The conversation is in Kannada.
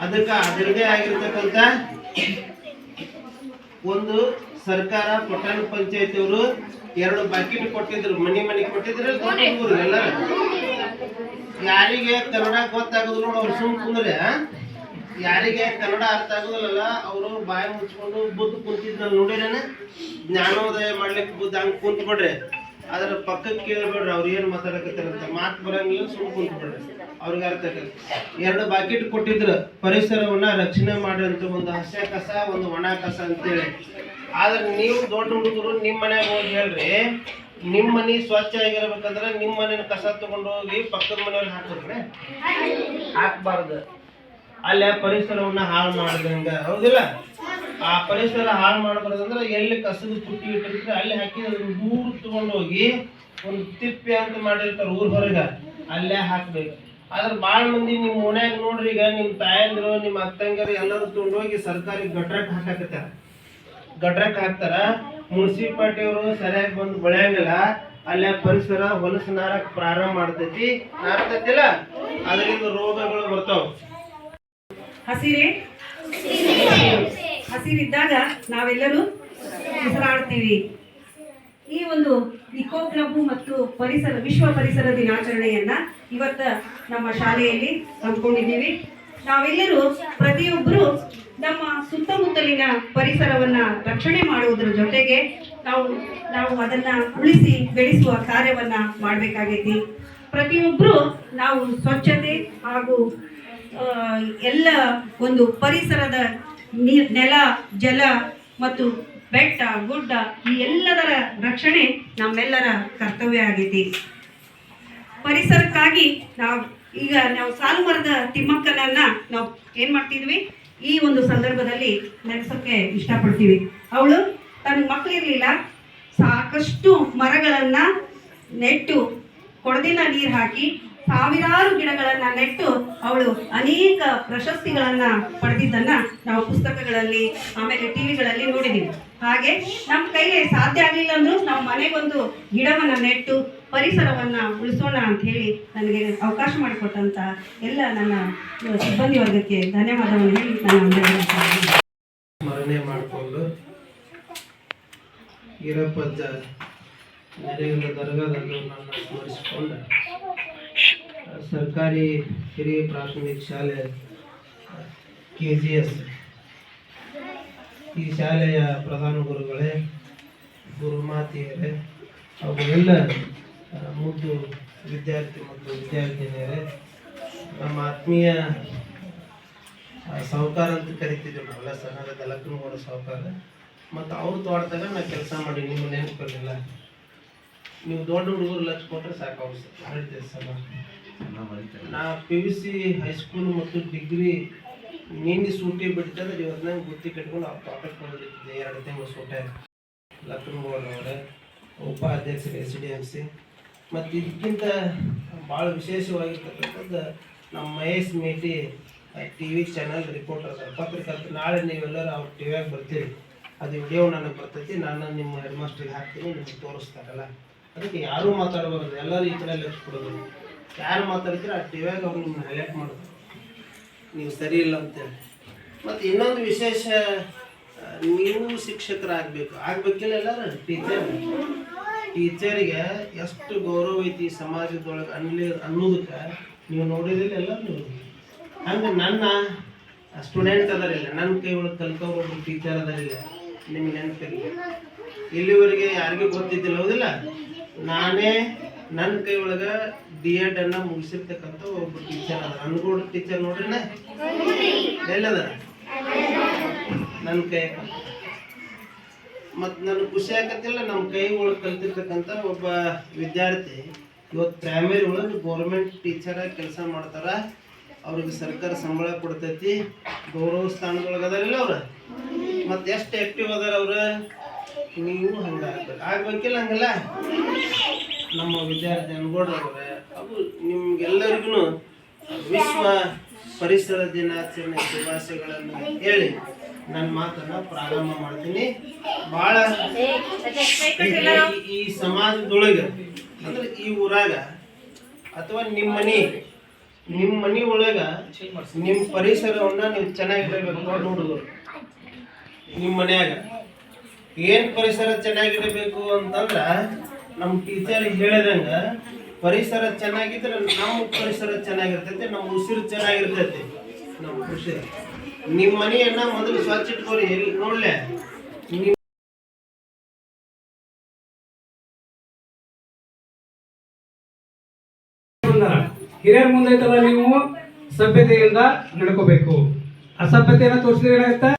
ಅದಕ್ಕ ಅದರದೇ ಆಗಿರ್ತಕ್ಕಂಥ ಒಂದು ಸರ್ಕಾರ ಪಟ್ಟಣ ಪಂಚಾಯತ್ ಅವರು ಎರಡು ಬಕೆಟ್ ಕೊಟ್ಟಿದ್ರು ಮನೆ ಮನೆ ಕೊಟ್ಟಿದ್ರು ಎಲ್ಲ? ಯಾರಿಗೆ ಕನ್ನಡ ಗೊತ್ತಾಗೋದು ನೋಡಿ ಅವ್ರು ಸುಮ್ ಕುಂದ್ರೆ ಯಾರಿಗೆ ಕನ್ನಡ ಅರ್ಥ ಆಗೋದಿಲ್ಲ ಅವರು ಬಾಯಿ ಮುಚ್ಕೊಂಡು ಬುದ್ಧ ಕುಂತಿದ್ರು ನೋಡಿರೇನೆ? ಜ್ಞಾನೋದಯ ಮಾಡ್ಲಿಕ್ಕೆ ಬುದ್ಧ ಹಂಗೆ ಕುಂತ್ ಬಿಡ್ರಿ ಅದ್ರ ಪಕ್ಕಕ್ಕೆ ಕೇಳ್ಬೇಡ್ರಿ, ಅವ್ರು ಏನು ಮಾತಾಡಕತ್ತಾರಂತ ಮಾತು ಬರಂಗಿಲ್ಲ ಸುಮ್ ಕುಂತ್ಬಿಡ್ರಿ. ಅವ್ರಿಗೆ ಅರ್ಥ ಆಗತ್ತೆ. ಎರಡು ಬಾಕೆಟ್ ಕೊಟ್ಟಿದ್ರು, ಪರಿಸರವನ್ನ ರಕ್ಷಣೆ ಮಾಡಿದಂತ ಒಂದು ಹಸ್ಯ ಕಸ, ಒಂದು ಒಣ ಕಸ ಅಂತೇಳಿ. ಆದ್ರೆ ನೀವು ದೊಡ್ಡ ಹುಡುಗರು ನಿಮ್ಮ ಮನೆಗೆ ಹೋಗಿ ಹೇಳ್ರಿ ನಿಮ್ಮ ಮನೆ ಸ್ವಚ್ಛ ಆಗಿರ್ಬೇಕಂದ್ರೆ ನಿಮ್ಮ ಮನೇನ ಕಸ ತಗೊಂಡು ಹೋಗಿ ಪಕ್ಕದ ಮನೆಯವ್ರಿಗೆ ಹಾಕಿದ್ರೆ ಹಾಕ್ಬಾರ್ದು. ಅಲ್ಲೇ ಪರಿಸರವನ್ನ ಹಾಳು ಮಾಡ್ದಂಗ. ಹೌದಿಲ್ಲ? ಆ ಪರಿಸರ ಹಾಳು ಮಾಡಬಾರ್ದಂದ್ರೆ ಎಲ್ಲಿ ಕಸದ ಪುಟ್ಟಿ ಇಟ್ಟಿರ್ತಾರೆ ಅಲ್ಲಿ ಹಾಕಿ ಅದನ್ನ ದೂರ ತಗೊಂಡು ಹೋಗಿ ಒಂದು ತಿಪ್ಪೆ ಅಂತ ಮಾಡಿರ್ತಾರೆ ಊರ್ ಹೊರಗ ಅಲ್ಲೇ ಹಾಕ್ಬೇಕು. ಆದ್ರೆ ಭಾಳ ಮಂದಿ ನಿಮ್ಮ ಓಣ್ಯಾಗ ನೋಡ್ರಿ ಈಗ ನಿಮ್ಮ ತಾಯಂದ್ರು ನಿಮ್ಮ ಅತ್ತಂಗರು ಎಲ್ಲರೂ ತಗೊಂಡೋಗಿ ಸರ್ಕಾರಿ ಗಟ್ರಕ್ಕೆ ಹಾಕಾಕತ್ತಾರ. ಗಟ್ರಕ್ಕೆ ಹಾಕ್ತಾರ ಮುನ್ಸಿಪಾಲ್ಟಿ ಅವರು ಸರಿಯಾಗಿ ಬಂದು ಬೆಳೆಯಂಗಿಲ್ಲ ಅಲ್ಲೇ ಪರಿಸರ ಹೊಲಸು ನಾರಕ್ ಪ್ರಾರಂಭ ಮಾಡ್ತೈತಿ ನಾರ್ತೈತಿಲ್ಲ ಅದರಿಂದ ರೋಗಗಳು ಬರ್ತಾವ. ಹಸಿರೇ. ಹಸಿರಿದ್ದಾಗ ನಾವೆಲ್ಲರೂ ಉಸಿರಾಡ್ತೀವಿ. ಈ ಒಂದು ಇಕೋ ಕ್ಲಬ್ ಮತ್ತು ಪರಿಸರ, ವಿಶ್ವ ಪರಿಸರ ದಿನಾಚರಣೆಯನ್ನ ಇವತ್ತ ನಮ್ಮ ಶಾಲೆಯಲ್ಲಿ ಹಮ್ಮಿಕೊಂಡಿದ್ದೀವಿ ನಾವೆಲ್ಲರೂ ಪ್ರತಿಯೊಬ್ಬರು ನಮ್ಮ ಸುತ್ತಮುತ್ತಲಿನ ಪರಿಸರವನ್ನ ರಕ್ಷಣೆ ಮಾಡುವುದರ ಜೊತೆಗೆ ನಾವು ನಾವು ಅದನ್ನ ಉಳಿಸಿ ಬೆಳೆಸುವ ಕಾರ್ಯವನ್ನ ಮಾಡಬೇಕಾಗೈತಿ. ಪ್ರತಿಯೊಬ್ಬರು ನಾವು ಸ್ವಚ್ಛತೆ ಹಾಗೂ ಎಲ್ಲ ಒಂದು ಪರಿಸರದ ನೀರ್, ನೆಲ, ಜಲ ಮತ್ತು ಬೆಟ್ಟ, ಗುಡ್ಡ ಈ ಎಲ್ಲದರ ರಕ್ಷಣೆ ನಮ್ಮೆಲ್ಲರ ಕರ್ತವ್ಯ ಆಗೈತಿ. ಪರಿಸರಕ್ಕಾಗಿ ನಾವು ಈಗ ನಾವು ಸಾಲು ಮರದ ತಿಮ್ಮಕ್ಕನನ್ನ ನಾವು ಏನ್ ಮಾಡ್ತಿದ್ವಿ? ಈ ಒಂದು ಸಂದರ್ಭದಲ್ಲಿ ನೆನೆಸೋಕೆ ಇಷ್ಟಪಡ್ತೀವಿ. ಅವಳು ತನ್ನ ಮಕ್ಕಳಿರ್ಲಿಲ್ಲ ಸಾಕಷ್ಟು ಮರಗಳನ್ನ ನೆಟ್ಟು ಕೊಡದಿನ ನೀರು ಹಾಕಿ ಸಾವಿರಾರು ಗಿಡಗಳನ್ನ ನೆಟ್ಟು ಅವಳು ಅನೇಕ ಪ್ರಶಸ್ತಿಗಳನ್ನ ಪಡೆದಿದ್ದನ್ನ ನಾವು ಪುಸ್ತಕಗಳಲ್ಲಿ, ಆಮೇಲೆ ಟಿವಿಗಳಲ್ಲಿ ನೋಡಿದೀವಿ. ಹಾಗೆ ನಮ್ಮ ಕೈಗೆ ಸಾಧ್ಯ ಆಗಲಿಲ್ಲ ಅಂದ್ರು ನಾವು ಮನೆಗೊಂದು ಗಿಡವನ್ನ ನೆಟ್ಟು ಪರಿಸರವನ್ನ ಉಳಿಸೋಣ ಅಂತ ಹೇಳಿ ನನಗೆ ಅವಕಾಶ ಮಾಡಿಕೊಟ್ಟಂತ ಎಲ್ಲ ನನ್ನ ಸಿಬ್ಬಂದಿ ವರ್ಗಕ್ಕೆ ಧನ್ಯವಾದವನ್ನು ಹೇಳಿ ನಾನು ಮಾಡಿಕೊಂಡು ಈರಪ್ಪಜ್ಜ ನೆರೆಗಳ ದರ್ಗಾದಲ್ಲೂ ನನ್ನ ಸ್ಮರಿಸಿಕೊಂಡು ಸರ್ಕಾರಿ ಹಿರಿಯ ಪ್ರಾಥಮಿಕ ಶಾಲೆ ಕೆ ಜಿ ಎಸ್ ಈ ಶಾಲೆಯ ಪ್ರಧಾನ ಗುರುಗಳೇ ಗುರುಮಾತೆಯರೇ ಅವರೆಲ್ಲ ಆ, ಮುದ್ದು ವಿದ್ಯಾರ್ಥಿ ಮತ್ತು ವಿದ್ಯಾರ್ಥಿನಿಯರೇ ನಮ್ಮ ಆತ್ಮೀಯ ಸಾಹುಕಾರ ಅಂತ ಕರಿತಿದ್ವಿ ನಾವೆಲ್ಲ ಸಣ್ಣದ ದಲಕನಗೌಡ ಸಾಹುಕಾರ. ಮತ್ತು ಅವ್ರ ತೋಟದಾಗ ನಾ ಕೆಲಸ ಮಾಡಿ ನಿಮ್ಮ ನೆನಪಿರಲಿಲ್ಲ ನೀವು ದೊಡ್ಡ ಹುಡುಗರು ಲಕ್ಷ ಕೊಟ್ಟರೆ ಸಾಕು ಅವ್ರು ಹೇಳ್ತೀವಿ ಸಲ ನಾ P U C high school ಮತ್ತು ಡಿಗ್ರಿ ನಿನ್ನೆ ಸೂಟಿ ಬಿಡ್ತಂದ್ರೆ ಇವತ್ತಿನ ಗುತ್ತಿ ಕಟ್ಕೊಂಡು ಆ ಪಾಕೆಟ್ ಬಂದಿದ್ದೆ ಎರಡು ತಿಂಗಳು ಸೂಟೆ ಲಕ್ಷ್ಮಗೌಡರವರೇ ಉಪಾಧ್ಯಕ್ಷರು ಎಸ್ ಡಿ ಎಂ ಸಿ ಮತ್ತು ಇದಕ್ಕಿಂತ ಭಾಳ ವಿಶೇಷವಾಗಿರ್ತಕ್ಕಂಥದ್ದು ನಮ್ಮ Mahesh Meti T V channel reporter ಅದಾರ ಪತ್ರಕರ್ತ ನಾಳೆ ನೀವೆಲ್ಲರೂ ಅವ್ರ ಟಿ ವಿಯಾಗ ಬರ್ತೀರಿ. ಅದು ವಿಡಿಯೋ ನನಗೆ ಬರ್ತೈತಿ. ನಾನು ನಿಮ್ಮ ಹೆಡ್ ಹಾಕ್ತೀನಿ. ನಿಮ್ಗೆ ತೋರಿಸ್ತಾರಲ್ಲ. ಅದಕ್ಕೆ ಯಾರೂ ಮಾತಾಡಬಾರ್ದು. ಎಲ್ಲರೂ ಈ ಕಡೆ ಲಕ್ಷ ಕೊಡೋದು ಯಾರು ಮಾತಾಡ್ತೀರ ಆ ಟಿ ವಿಯಾಗ ಅವ್ರು ನಿಮ್ಮನ್ನ ಹೈಲೈಟ್ ಮಾಡೋದು. ನೀವು ಸರಿ ಇಲ್ಲ ಅಂತೇಳಿ ಮತ್ತು ಇನ್ನೊಂದು ವಿಶೇಷ ನೀವು ಶಿಕ್ಷಕರಾಗಬೇಕು. ಆಗಬೇಕಿಲ್ಲ ಎಲ್ಲರೂ? ಟೀಚರ್ ಟೀಚರಿಗೆ ಎಷ್ಟು ಗೌರವ ಐತಿ ಸಮಾಜದೊಳಗೆ ಅನ್ಲಿ ಅನ್ನೋದಕ್ಕೆ ನೀವು ನೋಡಿದಿಲ್ಲ ಎಲ್ಲ ನೀವು ಹಂಗೆ ನನ್ನ ಸ್ಟೂಡೆಂಟ್ ಅದರಿಲ್ಲ. ನನ್ನ ಕೈ ಒಳಗೆ ಕಲ್ತವ್ರು ಒಬ್ಬರು ಟೀಚರ್ ಅದರಿಲ್ಲ. ನಿಮ್ಗೆ ನೆನಪಿರಲಿ. ಇಲ್ಲಿವರೆಗೆ ಯಾರಿಗೂ ಗೊತ್ತಿದ್ದಿಲ್ಲ ಹೌದಿಲ್ಲ? ನಾನೇ ನನ್ನ ಕೈ ಒಳಗ ಡಿ ಎಡ್ ಅನ್ನ ಮುಗಿಸಿರ್ತಕ್ಕಂಥ ಒಬ್ಬ ಟೀಚರ್ ಅದ ಅನ್ಗೋಡ್ ಟೀಚರ್ ನೋಡ್ರಿನ? ಎಲ್ಲದ ನನ್ನ ಕೈ ಮತ್ತು ನನಗೆ ಖುಷಿ ಆಗತ್ತಿಲ್ಲ ನಮ್ಮ ಕೈ ಒಳಗೆ ಕಲ್ತಿರ್ತಕ್ಕಂಥ ಒಬ್ಬ ವಿದ್ಯಾರ್ಥಿ ಇವತ್ತು ಪ್ರೈಮರಿ ಒಳಗೆ ಗೌರ್ಮೆಂಟ್ ಟೀಚರಾಗಿ ಕೆಲಸ ಮಾಡ್ತಾರ. ಅವ್ರಿಗೆ ಸರ್ಕಾರ ಸಂಬಳ ಕೊಡ್ತೈತಿ. ಗೌರವ ಸ್ಥಾನದೊಳಗೆ ಅದಾರಿಲ್ಲ ಅವ್ರು? ಮತ್ತೆ ಎಷ್ಟು ಆಕ್ಟಿವ್ ಅದಾರ ಅವ್ರು? ನೀವು ಹಂಗೆ ಆಗ್ಬೇಕು. ಆಗ್ಬೇಕಿಲ್ಲ ಹಂಗಲ್ಲ? ನಮ್ಮ ವಿದ್ಯಾರ್ಥಿ ಅನ್ಗೋಡ್ರವ್ರೆ ಅದು ನಿಮ್ಗೆಲ್ಲರಿಗೂ ವಿಶ್ವ ಪರಿಸರ ದಿನಾಚರಣೆ ಶುಭಾಶಯಗಳನ್ನು ಹೇಳಿ ನನ್ನ ಮಾತನ್ನ ಪ್ರಾರಂಭ ಮಾಡ್ತೀನಿ. ಭಾಳ ಈ- ಸಮಾಜದೊಳಗೆ ಅಂದ್ರೆ ಈ ಊರಾಗ ಅಥವಾ ನಿಮ್ಮ ಮನೆ ನಿಮ್ಮ ಮನೆ ಒಳಗ ನಿಮ್ಮ ಪರಿಸರವನ್ನ ನೀವು ಚೆನ್ನಾಗಿಡಬೇಕು ನೋಡು ಹುಡುಗರು ನಿಮ್ಮ ಮನೆಯಾಗ ಏನ್ ಪರಿಸರ ಚೆನ್ನಾಗಿರಬೇಕು ಅಂತಂದ್ರ ನಮ್ಮ ಟೀಚರ್ ಹೇಳಿದಂಗ, ಪರಿಸರ ಚೆನ್ನಾಗಿದ್ರೆ ನಮ್ಮ ಪರಿಸರ ಚೆನ್ನಾಗಿರ್ತೈತಿ, ನಮ್ಮ ಉಸಿರು ಚೆನ್ನಾಗಿರ್ತೈತಿ. ನಮ್ಮ ಉಸಿರು. ನಿಮ್ಮ ಮನೆಯನ್ನ ಮೊದಲು ಸ್ವಚ್ಛ ಇಟ್ಕೊರಿ ಎಲ್ಲಿ ನೋಡ್ಲೆ? ಹಿರಿಯರ್ ಮುಂದೆ ನೀವು? ಸಭ್ಯತೆಯಿಂದ ನಡ್ಕೋಬೇಕು. ಅಸಭ್ಯತೆಯನ್ನ ತೋರಿಸಿದ್ರೆ ಏನಾಗುತ್ತೆ?